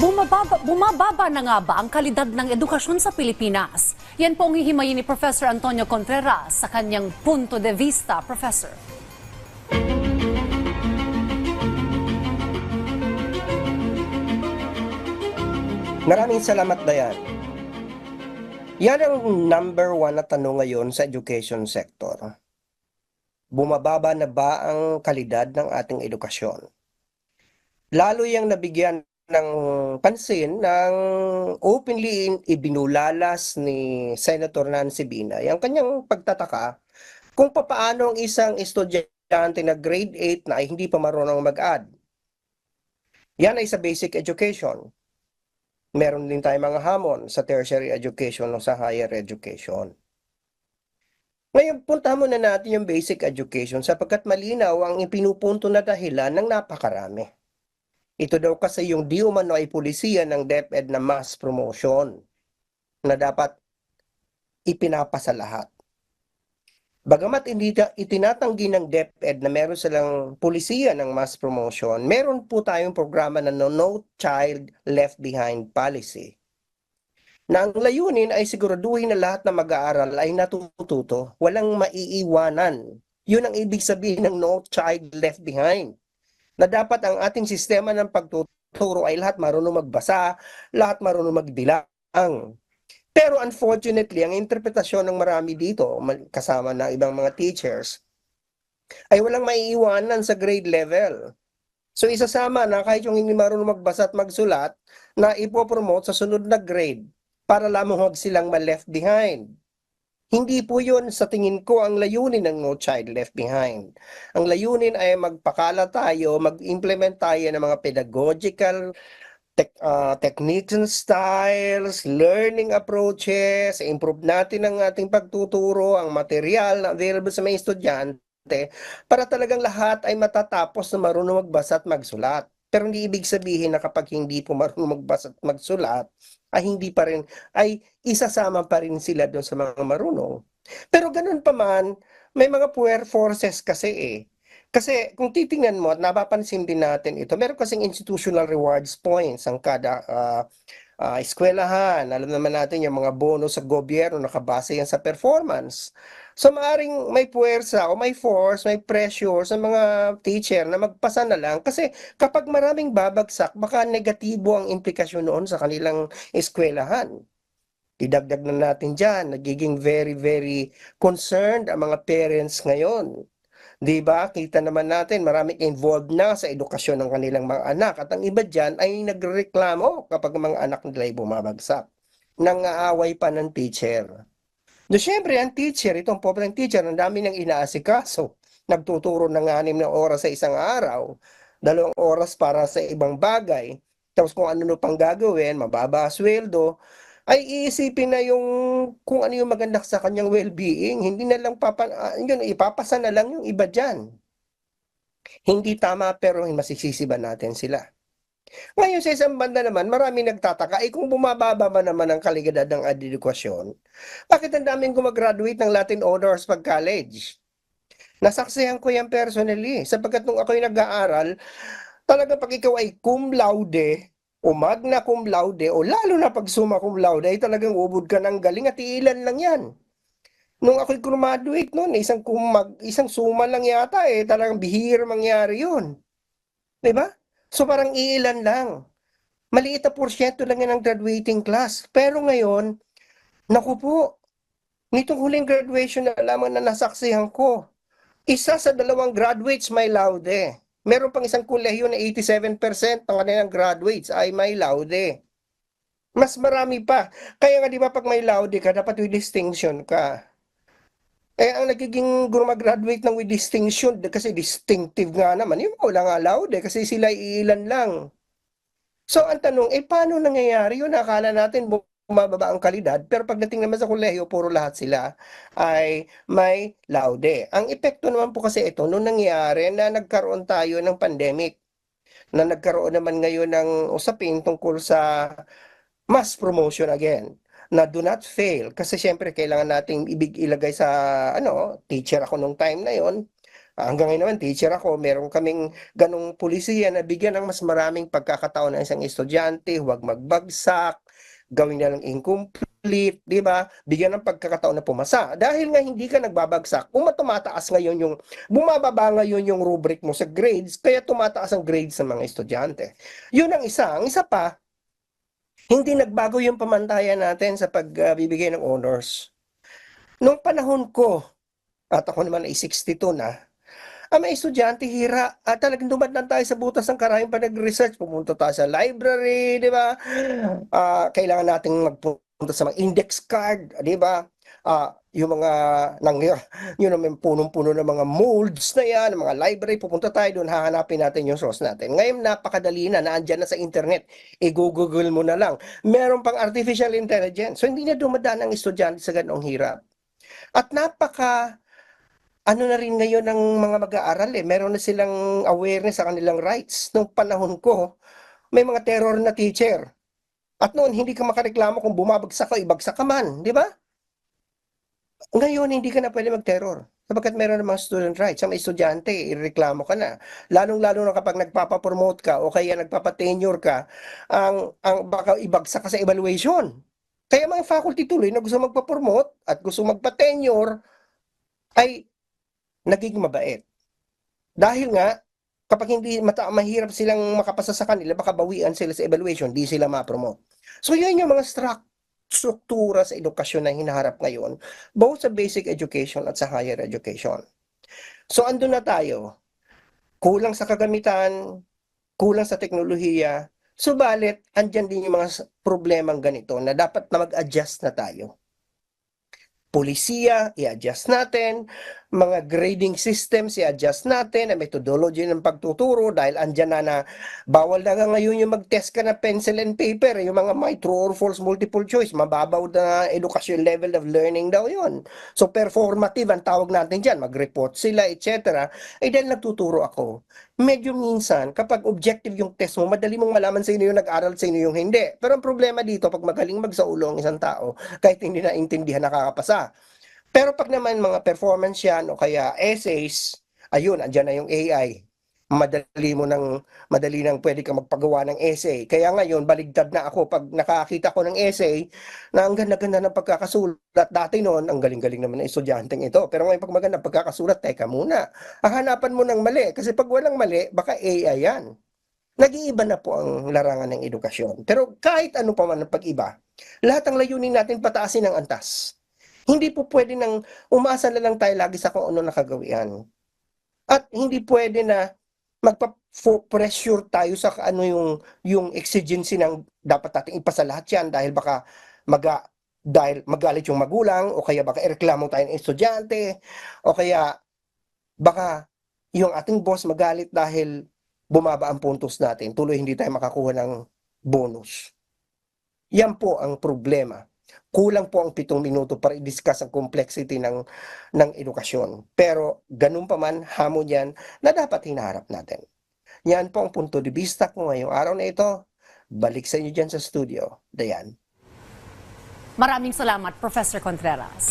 Bumababa, bumababa na nga ba ang kalidad ng edukasyon sa Pilipinas? Yan po ang hihimayin ni Professor Antonio Contreras sa kanyang punto de vista, Professor. Maraming salamat, Dayan. Yan ang number one na tanong ngayon sa education sector. Bumababa na ba ang kalidad ng ating edukasyon? Lalo yung nabigyan ng pansin ng openly ibinulalas ni Senator Nancy Binay ang kanyang pagtataka kung papaano ang isang estudyante na grade 8 na ay hindi pa marunong mag-add. Yan ay sa basic education meron din tayong mga hamon sa tertiary education o sa higher education. Ngayon, punta muna natin yung basic education sapagkat malinaw ang ipinupunto na dahilan ng napakarami. Ito daw kasi yung di umano ay pulisiya ng DepEd na mass promotion na dapat ipinapasa lahat. Bagamat hindi ta- itinatanggi ng DepEd na meron silang pulisiya ng mass promotion, meron po tayong programa na no Child Left Behind policy. Na ang layunin ay siguraduhin na lahat na mag-aaral ay natututo, walang maiiwanan. Yun ang ibig sabihin ng no child left behind. Na dapat ang ating sistema ng pagtuturo ay lahat marunong magbasa, lahat marunong magbilang. Pero unfortunately, ang interpretasyon ng marami dito, kasama ng ibang mga teachers, ay walang maiiwanan sa grade level. So isasama na kahit yung hindi marunong magbasa at magsulat, na ipopromote sa sunod na grade para lamang huwag silang ma-left behind. Hindi po yun sa tingin ko ang layunin ng No Child Left Behind. Ang layunin ay magpakala tayo, mag-implement tayo ng mga pedagogical tech, uh, techniques and styles, learning approaches, improve natin ang ating pagtuturo, ang material na available sa mga estudyante para talagang lahat ay matatapos na marunong magbasa at magsulat. Pero hindi ibig sabihin na kapag hindi po marunong magbasa at magsulat, ay hindi pa rin, ay isasama pa rin sila doon sa mga marunong. Pero ganun pa man, may mga puer forces kasi eh. Kasi kung titingnan mo at napapansin din natin ito, meron kasing institutional rewards points ang kada ah, ah, eskwelahan. Alam naman natin yung mga bonus sa gobyerno nakabase yan sa performance. So maaring may puwersa o may force, may pressure sa mga teacher na magpasa na lang kasi kapag maraming babagsak, baka negatibo ang implikasyon noon sa kanilang eskwelahan. Didagdag na natin dyan, nagiging very, very concerned ang mga parents ngayon. Di ba? Kita naman natin, maraming involved na sa edukasyon ng kanilang mga anak. At ang iba dyan ay nagreklamo kapag mga anak nila ay bumabagsak. Nangaaway pa ng teacher. Do syempre, ang teacher, itong pobreng teacher, ang dami niyang inaasikaso. Nagtuturo ng anim na oras sa isang araw, dalawang oras para sa ibang bagay. Tapos kung ano pang gagawin, mababa sweldo, ay iisipin na yung kung ano yung maganda sa kanyang well-being. Hindi na lang papa, ah, yun, ipapasa na lang yung iba dyan. Hindi tama pero masisisi ba natin sila? Ngayon sa isang banda naman, marami nagtataka, eh kung bumababa ba naman ang kalidad ng edukasyon, bakit ang daming gumagraduate ng Latin Honors pag college? Nasaksihan ko yan personally, sapagkat nung ako'y nag-aaral, talaga pag ikaw ay cum laude, o magna cum laude, o lalo na pag summa cum laude, ay talagang ubod ka ng galing at iilan lang yan. Nung ako'y graduate noon, isang, kumag, isang suma lang yata eh, talagang bihir mangyari yun. 'Di ba? So parang iilan lang. Maliit na porsyento lang yan ang graduating class. Pero ngayon, naku po, nitong huling graduation na lamang na nasaksihan ko, isa sa dalawang graduates may laude. Meron pang isang kolehiyo na 87% ng kanilang graduates ay may laude. Mas marami pa. Kaya nga di ba pag may laude ka, dapat with distinction ka. Eh, ang nagiging graduate ng with distinction, kasi distinctive nga naman, yung wala nga laude kasi sila iilan lang. So, ang tanong, eh, paano nangyayari yun? Akala natin bumababa ang kalidad, pero pagdating naman sa kolehiyo, puro lahat sila ay may laude. Ang epekto naman po kasi ito, nung nangyari na nagkaroon tayo ng pandemic, na nagkaroon naman ngayon ng usapin tungkol sa mass promotion again na do not fail kasi syempre kailangan nating ibig ilagay sa ano teacher ako nung time na yon Hanggang ngayon naman, teacher ako, meron kaming ganong pulisiya na bigyan ng mas maraming pagkakataon ng isang estudyante, huwag magbagsak, gawin na lang incomplete, di ba? Bigyan ng pagkakataon na pumasa. Dahil nga hindi ka nagbabagsak, kung matumataas ngayon yung, bumababa ngayon yung rubric mo sa grades, kaya tumataas ang grades ng mga estudyante. Yun ang isa. Ang isa pa, hindi nagbago yung pamantayan natin sa pagbibigay ng honors. Nung panahon ko, at ako naman ay 62 na, ang mga estudyante hira, at talagang dumadaan tayo sa butas ng karayong pa nag-research, pumunta tayo sa library, di ba? Ah, kailangan nating magpunta sa mga index card, di ba? Ah, yung mga nang yun naman punong-puno ng mga molds na yan, mga library, pupunta tayo doon, hahanapin natin yung source natin. Ngayon napakadali na, naandyan na sa internet, i-google mo na lang. Meron pang artificial intelligence. So hindi na dumadaan ang estudyante sa ganong hirap. At napaka ano na rin ngayon ng mga mag-aaral eh. Meron na silang awareness sa kanilang rights. Nung panahon ko, may mga terror na teacher. At noon, hindi ka makareklamo kung bumabagsak ka, ibagsak ka man. Di ba? Ngayon, hindi ka na pwede mag-terror. Sapagkat meron ng mga student rights. Sa mga estudyante, ireklamo ka na. Lalong-lalo na kapag nagpapapromote ka o kaya nagpapatenure ka, ang, ang baka ibagsak ka sa evaluation. Kaya mga faculty tuloy na gusto magpa-promote at gusto magpa-tenure ay nagiging mabait. Dahil nga, kapag hindi mata mahirap silang makapasa sa kanila, baka bawian sila sa evaluation, di sila ma-promote. So yan yung mga stru- struktura sa edukasyon na hinaharap ngayon, both sa basic education at sa higher education. So andun na tayo. Kulang sa kagamitan, kulang sa teknolohiya, subalit andyan din yung mga problemang ganito na dapat na mag-adjust na tayo. Polisiya, i-adjust natin. Mga grading systems, i-adjust natin. Ang methodology ng pagtuturo dahil andyan na na bawal na nga ngayon yung mag-test ka na pencil and paper. eh, Yung mga may true or false multiple choice. Mababaw na education level of learning daw yon. So performative ang tawag natin dyan. Mag-report sila, etc. Eh dahil nagtuturo ako, medyo minsan, kapag objective yung test mo, madali mong malaman sa inyo yung nag-aral sa inyo yung hindi. Pero ang problema dito, pag magaling magsaulo ang isang tao, kahit hindi na intindihan, nakakapasa. Pero pag naman mga performance yan o kaya essays, ayun, andyan na yung AI. Madali mo nang madali nang pwede ka magpagawa ng essay. Kaya ngayon, baligtad na ako pag nakakita ko ng essay na ang ganda-ganda ng pagkakasulat. Dati noon, ang galing-galing naman ng estudyanteng ito. Pero ngayon, pag maganda pagkakasulat, teka muna. Hahanapan mo ng mali. Kasi pag walang mali, baka AI yan. Nag-iiba na po ang larangan ng edukasyon. Pero kahit ano pa man ang pag-iba, lahat ng layunin natin pataasin ang antas. Hindi po pwede nang umasa na lang tayo lagi sa kung ano nakagawian. At hindi pwede na magpa-pressure tayo sa ano yung yung exigency ng dapat nating ipasa lahat yan dahil baka maga dahil magalit yung magulang o kaya baka ireklamo tayo ng estudyante o kaya baka yung ating boss magalit dahil bumaba ang puntos natin tuloy hindi tayo makakuha ng bonus. Yan po ang problema. Kulang po ang pitong minuto para i-discuss ang complexity ng ng edukasyon. Pero ganun pa man, hamon yan na dapat hinaharap natin. Yan po ang punto de vista ko ngayong araw na ito. Balik sa inyo dyan sa studio. Dayan. Maraming salamat, Professor Contreras.